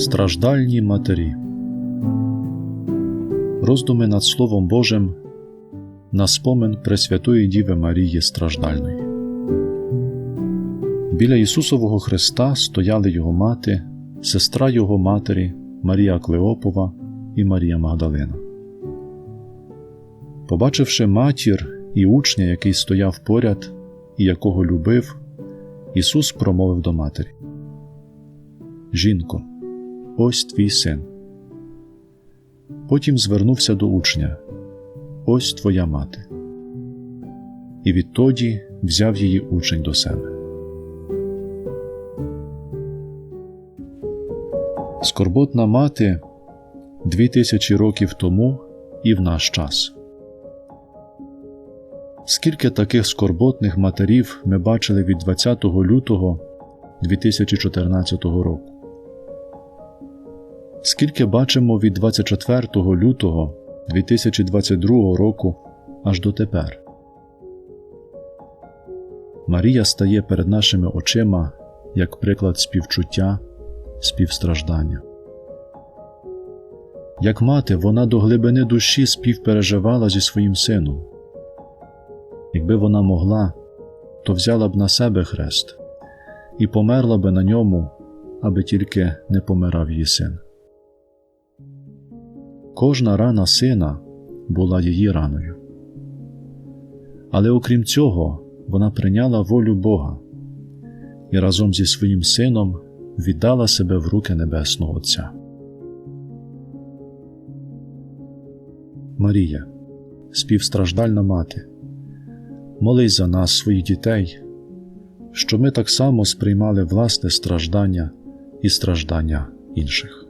Страждальні матері. Роздуми над Словом Божим на спомин Пресвятої Діви Марії Страждальної. Біля Ісусового Христа стояли його мати, сестра його матері Марія Клеопова і Марія Магдалина. Побачивши матір і учня, який стояв поряд і якого любив, Ісус промовив до матері: Жінко, ось твій син. Потім звернувся до учня: Ось твоя мати. І відтоді взяв її учень до себе. Скорботна мати дві тисячі років тому і в наш час. Скільки таких скорботних матерів ми бачили від 20 лютого 2014 року? Скільки бачимо від 24 лютого 2022 року аж дотепер? Марія стає перед нашими очима як приклад співчуття, співстраждання. Як мати, вона до глибини душі співпереживала зі своїм сином. Якби вона могла, то взяла б на себе хрест і померла би на ньому, аби тільки не помирав її син. Кожна рана сина була її раною. Але окрім цього, вона прийняла волю Бога і разом зі своїм сином віддала себе в руки Небесного Отця. Марія, співстраждальна мати, молись за нас, своїх дітей, що ми так само сприймали власне страждання і страждання інших.